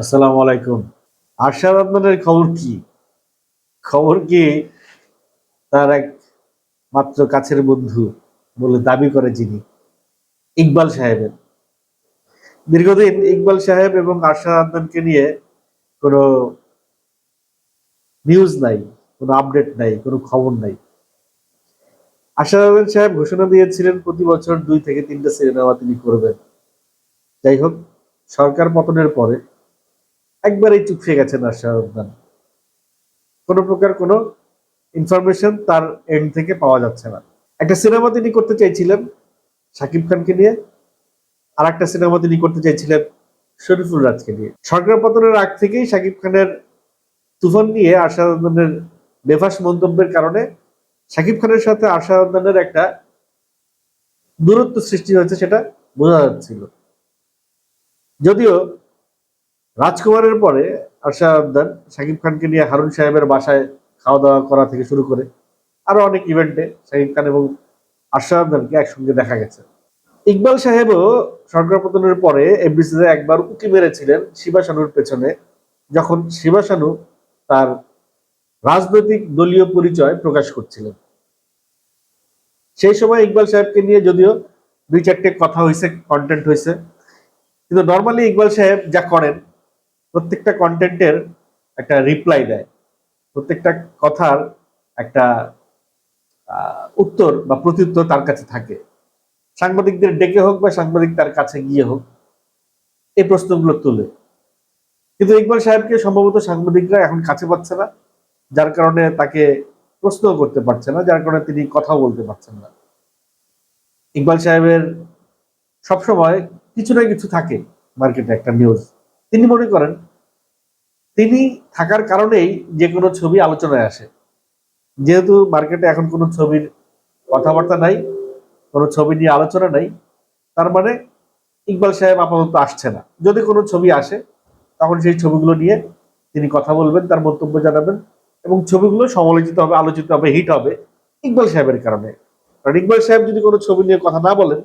আসসালামু আলাইকুম। আরশাদ আদনানের খবর কি? খবর কি, তার এক মাত্র কাছের বন্ধু বলে দাবি করে যিনি, ইকবাল সাহেবের। দীর্ঘদিন ইকবাল সাহেব এবং আরশাদ আদনানকে নিয়ে কোনো নিউজ নাই, কোনো আপডেট নাই, কোনো খবর নাই। আরশাদ আদনান সাহেব ঘোষণা দিয়েছিলেন, প্রতি বছর দুই থেকে তিনটা সিনেমা তিনি করবেন। যাই হোক, সরকার পতনের পরে একবারেই চুপসে গেছেন আশারুদ্দান কোনো প্রকার কোনো ইনফরমেশন তার এন্ড থেকে পাওয়া যাচ্ছে না। একটা সিনেমা তিনি করতে চাইছিলেন শাকিব খানকে নিয়ে আর একটা সিনেমা তিনি করতে চাইছিলেন শরীফুল রাজকে নিয়ে। সরকার পতনের আগ থেকেই শাকিব খানের তুফান নিয়ে আশারুদ্দানের বেফাস মন্তব্যের কারণে শাকিব খানের সাথে আশারুদ্দানের একটা দূরত্ব সৃষ্টি হয়েছে সেটা বোঝা যাচ্ছিল। যদিও রাজকুমারের পরে আরশা আবদান শাকিব খানকে নিয়ে হারুন সাহেবের বাসায় খাওয়া দাওয়া করা থেকে শুরু করে আরও অনেক ইভেন্টে শাকিব খান এবং আবদানকে একসঙ্গে দেখা গেছে। ইকবাল সাহেবও সরকার পতনের পরে এফডিসিতে একবার উকি মেরেছিলেন শিবা শানুর পেছনে, যখন শিবা শানু তার রাজনৈতিক দলীয় পরিচয় প্রকাশ করছিলেন। সেই সময় ইকবাল সাহেবকে নিয়ে যদিও দুই চারটে কথা হয়েছে কন্টেন্ট হয়েছে কিন্তু নর্মালি ইকবাল সাহেব যা করেন প্রত্যেকটা কন্টেন্টের একটা রিপ্লাই দেয়। প্রত্যেকটা কথার একটা উত্তর বা প্রত্যুত্তর তার কাছে থাকে। সাংবাদিকদের ডেকে হোক বা সাংবাদিক তার কাছে গিয়ে হোক, এই প্রশ্নগুলো তুলে। কিন্তু ইকবাল সাহেবকে সম্ভবত সাংবাদিকরা এখন কাছে পাচ্ছে না, যার কারণে তাকে প্রশ্ন করতে পারছে না, যার কারণে তিনি কথাও বলতে পারছেন না। ইকবাল সাহেবের সবসময় কিছু না কিছু থাকে মার্কেটে একটা নিউজ তিনি মনে করেন, তিনি থাকার কারণেই যে কোনো ছবি আলোচনায় আসে। যেহেতু মার্কেটে এখন কোনো ছবির কথাবার্তা নাই, কোনো ছবি নিয়ে আলোচনা নাই, তার মানে ইকবাল সাহেব আপাতত আসছে না। যদি কোনো ছবি আসে, তখন সেই ছবিগুলো নিয়ে তিনি কথা বলবেন, তার মন্তব্য জানাবেন এবং ছবিগুলো সমালোচিত হবে, আলোচিত হবে, হিট হবে ইকবাল সাহেবের কারণে। কারণ ইকবাল সাহেব যদি কোনো ছবি নিয়ে কথা না বলেন,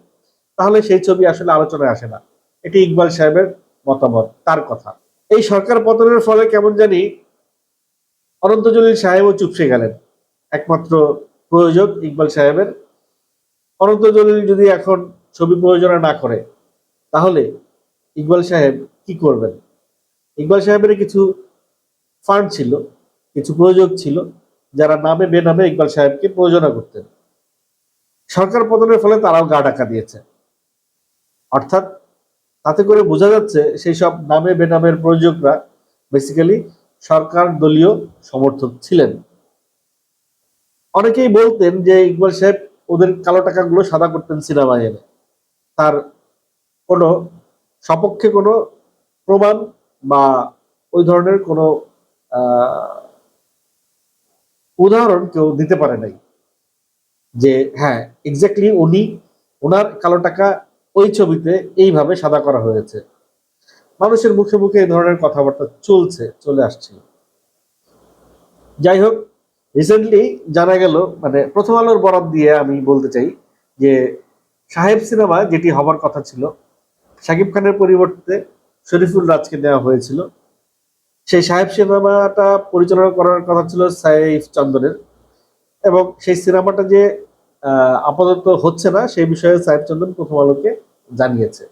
তাহলে সেই ছবি আসলে আলোচনায় আসে না। এটি ইকবাল সাহেবের মতামত, তার কথা। এই সরকার পতনের ফলে কেমন জানি অনন্ত জলিল সাহেবও চুপসে গেলেন। একমাত্র প্রয়োজক ইকবাল সাহেবের। অনন্ত জলিল যদি এখন ছবি প্রয়োজনা না করে, তাহলে ইকবাল সাহেব কি করবেন? ইকবাল সাহেবের কিছু ফান্ড ছিল, কিছু প্রয়োজক ছিল, যারা নামে বেনামে ইকবাল সাহেবকে প্রয়োজনা করতেন। সরকার পতনের ফলে তারাও গা ডাকা দিয়েছে। অর্থাৎ তাতে করে বোঝা যাচ্ছে সেই সব নামে বেনামের প্রযোজকরা বেসিক্যালি সরকার দলীয় সমর্থক ছিলেন। অনেকেই বলতেন যে ইকবাল সাহেব ওদের কালো টাকাগুলো সাদা করতেন সিনেমা এনে। তার কোনো সপক্ষে কোনো প্রমাণ বা ওই ধরনের কোনো উদাহরণ কেউ দিতে পারে নাই। যে হ্যাঁ এক্স্যাক্টলি উনি ওনার কালো টাকা ওই ছবিতে এইভাবে সাদা করা হয়েছে। মানুষের মুখে মুখে এই ধরনের কথাবার্তা চলছে, চলে আসছিল যাই হোক রিসেন্টলি জানা গেল মানে প্রথম আলোর বরাদ দিয়ে আমি বলতে চাই যে, সাহেব সিনেমা যেটি হবার কথা ছিল, শাকিব খানের পরিবর্তে শরীফুল রাজকে দেওয়া হয়েছিল। সেই সাহেব সিনেমাটা পরিচালনা করার কথা ছিল সাইফ চন্দনের এবং সেই সিনেমাটা যে আপাতত হচ্ছে না, সেই বিষয়ে সাহেব চন্দন প্রথম আলোকে জানিয়েছে।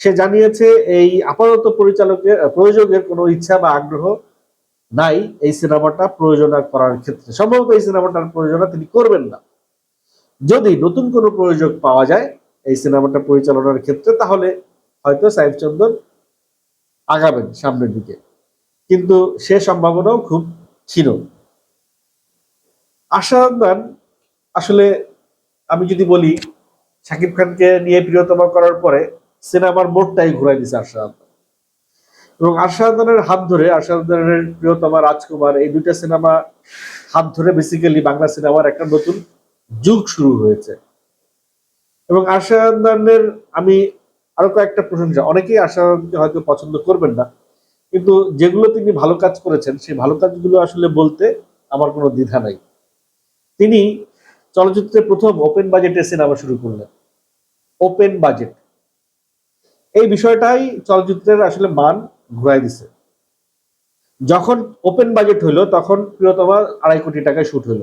সে জানিয়েছে, এই আপাতত পরিচালকের প্রযোজকের কোনো ইচ্ছা বা আগ্রহ নাই এই সিনেমাটা প্রয়োজনা করার ক্ষেত্রে। সম্ভবত এই সিনেমাটার প্রয়োজনা তিনি করবেন না। যদি নতুন কোনো প্রয়োজক পাওয়া যায় এই সিনেমাটা পরিচালনার ক্ষেত্রে, তাহলে হয়তো সাহেব চন্দন আগাবেন সামনের দিকে। কিন্তু সে সম্ভাবনাও খুব ক্ষীণ। আশাবান আসলে আমি যদি বলি শাকিব খানকে নিয়ে প্রিয়তমা করার পরে সিনেমার মোড়টাই ঘুরাই দিছে আশাদ এবং আশাদানের হাত ধরে আশাদানের প্রিয়তমা রাজকুমার, এই দুইটা সিনেমা হাত ধরে বেসিক্যালি বাংলা সিনেমার একটা নতুন যুগ শুরু হয়েছে। এবং আশাদানের আমি আরও কয়েকটা প্রশংসা অনেকেই আশাদানকে হয়তো পছন্দ করবেন না, কিন্তু যেগুলো তিনি ভালো কাজ করেছেন, সেই ভালো কাজগুলো আসলে বলতে আমার কোনো দ্বিধা নাই। তিনি চলচ্চিত্রে প্রথম ওপেন বাজেটে সিনেমা শুরু করলেন। Open budget. এই বিষয়টাই চলচ্চিত্রের আসলে মান ঘুরাই দিছে। যখন ওপেন বাজেট হইল, তখন প্রিয়তমা আড়াই কোটি টাকায় শুট হইল।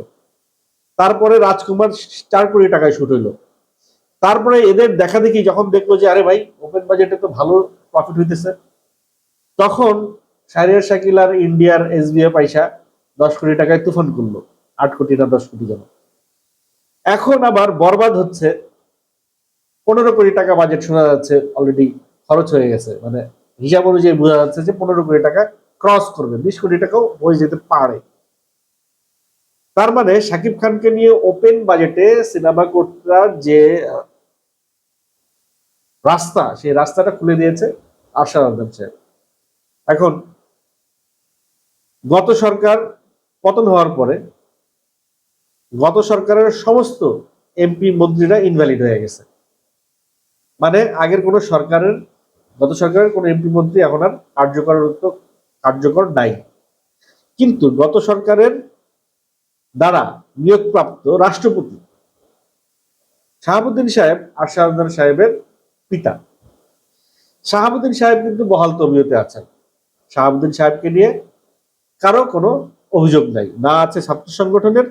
তারপরে রাজকুমার চার কোটি টাকায় শুট হইল। তারপরে এদের দেখা দেখি যখন দেখল যে, আরে ভাই, ওপেন বাজেটে তো ভালো প্রফিট হইতেছে। তখন শাহরিয়ার শাকিল আর ইন্ডিয়ার এসবিআই পয়সা দশ কোটি টাকায় তুফান করল। আট কোটি না দশ কোটি জন এখন আবার বরবাদ হচ্ছে পনেরো কোটি টাকা বাজেট শোনা যাচ্ছে অলরেডি খরচ হয়ে গেছে। মানে হিসাব অনুযায়ী বোঝা যাচ্ছে যে পনেরো কোটি টাকা ক্রস করবে, বিশ কোটি টাকাও হয়ে যেতে পারে। তার মানে শাকিব খানকে নিয়ে ওপেন বাজেটে সিনেমা করতার যে রাস্তা, সেই রাস্তাটা খুলে দিয়েছে আশা সাহেব। এখন গত সরকার পতন হওয়ার পরে গত সরকারের সমস্ত এমপি মন্ত্রীরা ইনভ্যালিড হয়ে গেছে। মানে আগের কোন সরকারের, গত সরকারের কোন এমপি মন্ত্রী এখন আর কার্যকর কার্যকর নাই। কিন্তু গত সরকারের দ্বারা নিয়োগপ্রাপ্ত রাষ্ট্রপতি শাহাবুদ্দিন সাহেব আশারুদ্দিন সাহেবের পিতা। শাহাবুদ্দিন সাহেব কিন্তু বহাল তবিয়তে আছেন। শাহাবুদ্দিন সাহেবকে নিয়ে কারও কোনো অভিযোগ নাই। না আছে ছাত্র সংগঠনের,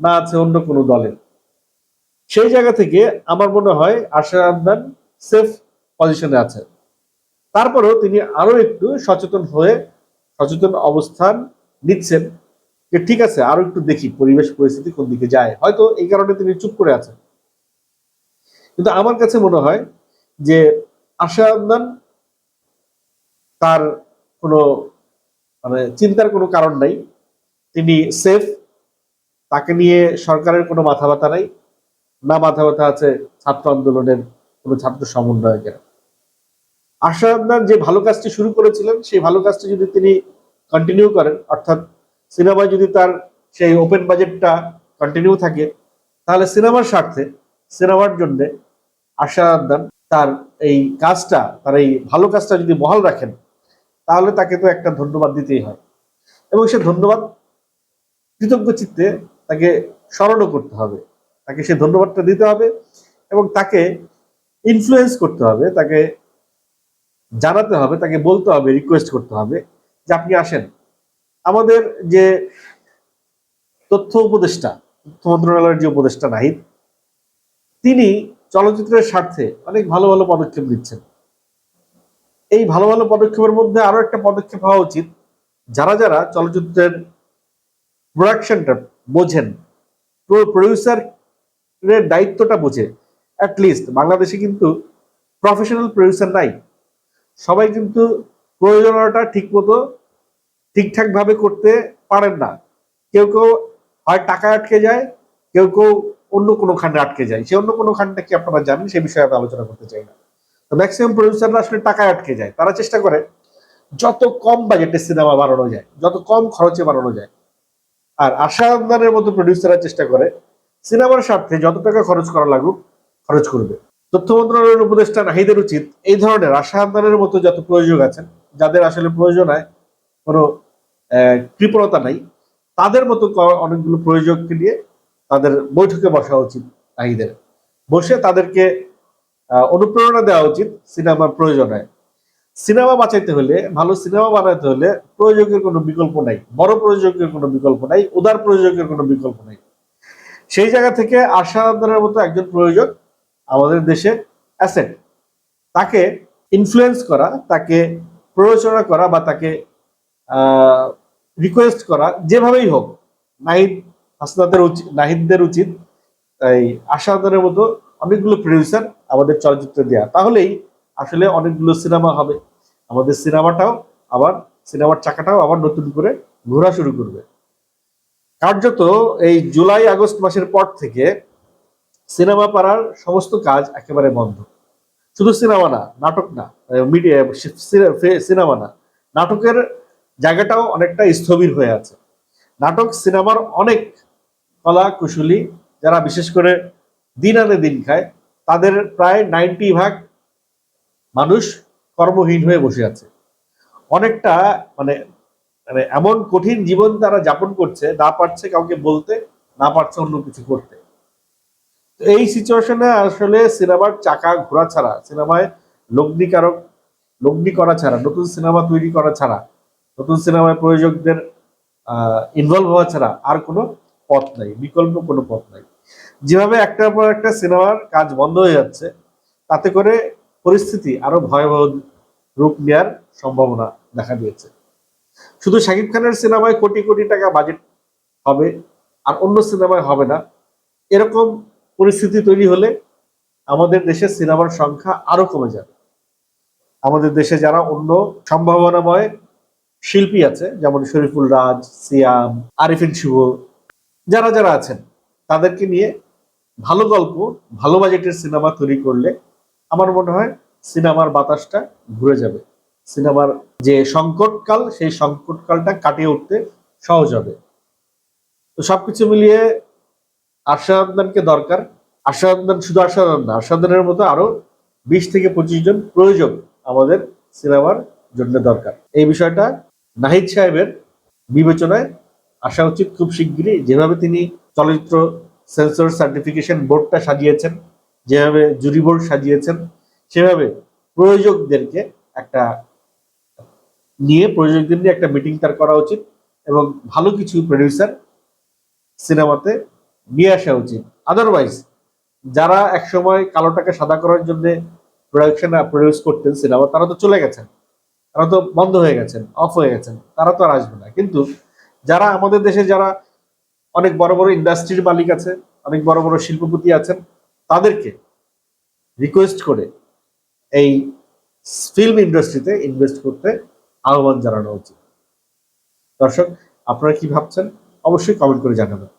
না আছে অন্য কোনো দলের। সেই জায়গা থেকে আমার মনে হয় আশারুদ্দান সেফ পজিশনে আছে তারপরেও তিনি আরও একটু সচেতন হয়ে সচেতন অবস্থান নিচ্ছেন যে, ঠিক আছে, আরও একটু দেখি পরিবেশ পরিস্থিতি কোন দিকে যায়। হয়তো এই কারণে তিনি চুপ করে আছেন। কিন্তু আমার কাছে মনে হয় যে, আশা তার কোনো মানে চিন্তার কোনো কারণ নাই। তিনি সেফ তাকে নিয়ে সরকারের কোনো মাথা ব্যথা নাই। না মাথা ব্যথা আছে ছাত্র আন্দোলনের কোনো ছাত্র সমন্বয়কের আশা যে ভালো কাজটি শুরু করেছিলেন, সেই ভালো কাজটি যদি তিনি কন্টিনিউ করেন, অর্থাৎ সিনেমায় যদি তার সেই ওপেন বাজেটটা কন্টিনিউ থাকে, তাহলে সিনেমার স্বার্থে, সিনেমার জন্য আশা আদান তার এই কাজটা, তার এই ভালো কাজটা যদি বহাল রাখেন, তাহলে তাকে তো একটা ধন্যবাদ দিতেই হয়। এবং সে ধন্যবাদ, কৃতজ্ঞ চিত্তে তাকে স্মরণও করতে হবে। তাকে সে ধন্যবাদটা দিতে হবে এবং তাকে ইনফ্লুয়েন্স করতে হবে, তাকে জানাতে হবে, তাকে বলতে হবে রিকোয়েস্ট করতে হবে যে আপনি আসেন। আমাদের যে তথ্য উপদেষ্টা, তথ্য মন্ত্রণালয়ের যে উপদেষ্টা নাহিদ, তিনি চলচ্চিত্রের স্বার্থে অনেক ভালো ভালো পদক্ষেপ নিচ্ছেন। এই ভালো ভালো পদক্ষেপের মধ্যে আরও একটা পদক্ষেপ হওয়া উচিত। যারা যারা চলচ্চিত্রের প্রোডাকশনটা বোঝেন প্রডিউসার দায়িত্বটা বোঝে অ্যাটলিস্ট বাংলাদেশে কিন্তু প্রফেশনাল প্রডিউসার নাই। সবাই কিন্তু মতো ঠিকঠাক ভাবে করতে পারেন না। কেউ কেউ হয় টাকা আটকে যায়, কেউ কেউ অন্য কোনো খান্ডে আটকে যায়। সে অন্য কোনো খান্ডটা কি আপনারা জানেন? সে বিষয়ে আমি আলোচনা করতে চাই না। তো ম্যাক্সিমাম প্রডিউসাররা আসলে টাকায় আটকে যায়। তারা চেষ্টা করে যত কম বাজেটে সিনেমা বানানো যায়, যত কম খরচে বানানো যায়। আর আশা আন্দানের মতো প্রডিউসাররা চেষ্টা করে সিনেমার স্বার্থে যত টাকা খরচ করা লাগুক খরচ করবে। তথ্য মন্ত্রণালয়ের উপদেষ্টা নাহিদের উচিত এই ধরনের আশা আন্দানের মতো যত প্রয়োজক আছেন যাদের আসলে প্রয়োজন হয় কোনো কৃপণতা নাই, তাদের মতো অনেকগুলো প্রয়োজককে নিয়ে তাদের বৈঠকে বসা উচিত নাহিদের। বসে তাদেরকে অনুপ্রেরণা দেওয়া উচিত সিনেমার প্রয়োজন হয় সিনেমা বাঁচাইতে হলে, ভালো সিনেমা বানাইতে হলে প্রয়োজকের কোনো বিকল্প নাই, বড় প্রয়োজকের কোনো বিকল্প নাই, উদার প্রয়োজকের কোনো বিকল্প নাই। সেই জায়গা থেকে আশাদানের মতো একজন প্রয়োজক আমাদের দেশে অ্যাসেট তাকে ইনফ্লুয়েন্স করা, তাকে প্ররোচনা করা বা তাকে রিকোয়েস্ট করা যেভাবেই হোক, নাহিদ হাসনাদের উচিত নাহিদদের উচিত। তাই আশাদানের মতো অনেকগুলো প্রডিউসার আমাদের চলচ্চিত্র দেওয়া তাহলেই আসলে অনেকগুলো সিনেমা হবে। আমাদের সিনেমাটাও আবার সিনেমার চাকাটাও আবার নতুন করে ঘোরা শুরু করবে। কার্যত এই জুলাই আগস্ট মাসের পর থেকে সিনেমা পাড়ার সমস্ত কাজ একেবারে বন্ধ। শুধু সিনেমা না, নাটক না মিডিয়া সিনেমা না, নাটকের জায়গাটাও অনেকটা স্থবির হয়ে আছে। নাটক, সিনেমার অনেক কলা কুশলী, যারা বিশেষ করে দিন আনে দিন খায়, তাদের প্রায় নাইনটি ভাগ মানুষ কর্মহীন হয়ে বসে আছে। অনেকটা মানে মানে এমন কঠিন জীবন তারা যাপন করছে, না পারছে কাউকে বলতে, না পারছে অন্য কিছু করতে। এই সিচুয়েশনে আসলে সিনেমার চাকা ঘোরা ছাড়া, সিনেমায় লগ্নিকারক লগ্নি করা ছাড়া, নতুন সিনেমা তৈরি করা ছাড়া, নতুন সিনেমায় প্রযোজকদের ইনভলভ হওয়া ছাড়া আর কোনো পথ নাই, বিকল্প কোনো পথ নাই। যেভাবে একটার পর একটা সিনেমার কাজ বন্ধ হয়ে যাচ্ছে, তাতে করে পরিস্থিতি আরও ভয়াবহ রূপ নেওয়ার সম্ভাবনা দেখা দিয়েছে। শুধু শাকিব খানের সিনেমায় কোটি কোটি টাকা বাজেট হবে, আর অন্য সিনেমায় হবে না। এরকম পরিস্থিতি তৈরি হলে আমাদের দেশের সিনেমার সংখ্যা আরও কমে যাবে। আমাদের দেশে যারা অন্য সম্ভাবনাময় শিল্পী আছে, যেমন শরীফুল রাজ, সিয়াম, আরিফিন শুভ যারা যারা আছেন, তাদেরকে নিয়ে ভালো গল্প, ভালো বাজেটের সিনেমা তৈরি করলে আমার মনে হয় সিনেমার বাতাসটা ঘুরে যাবে। সিনেমার যে সংকটকাল, সেই সংকটকালটা কাটিয়ে উঠতে সহজ হবে। তো সবকিছু মিলিয়ে আশাদানকে দরকার। আশাদান শুধু আশাদান না আশাদানের মতো আরও বিশ থেকে পঁচিশ জন প্রয়োজক আমাদের সিনেমার জন্য দরকার। এই বিষয়টা নাহিদ সাহেবের বিবেচনায় আসা উচিত খুব শিগগিরই। যেভাবে তিনি চলচ্চিত্র সেন্সর সার্টিফিকেশন বোর্ডটা সাজিয়েছেন, যেভাবে জুরি বোর্ড সাজিয়েছেন, সেভাবে প্রয়োজকদেরকে একটা নিয়ে, প্রযোজকদের নিয়ে একটা মিটিং তার করা উচিত এবং ভালো কিছু প্রডিউসার সিনেমাতে নিয়ে আসা উচিত। আদারওয়াইজ যারা একসময় কালো টাকা সাদা করার জন্য প্রোডাকশন প্রডিউস করতেন সিনেমা তারা তো চলে গেছেন। তারা তো বন্ধ হয়ে গেছেন অফ হয়ে গেছেন, তারা তো আর আসবে না। কিন্তু যারা আমাদের দেশে যারা অনেক বড় বড় ইন্ডাস্ট্রির মালিক আছে, অনেক বড় বড় শিল্পপতি আছেন, তাদেরকে রিকোয়েস্ট করে এই ফিল্ম ইন্ডাস্ট্রিতে ইনভেস্ট করতে আহ্বান জানানো উচিত। দর্শক, আপনারা কি ভাবছেন? অবশ্যই কমেন্ট করে জানাবেন।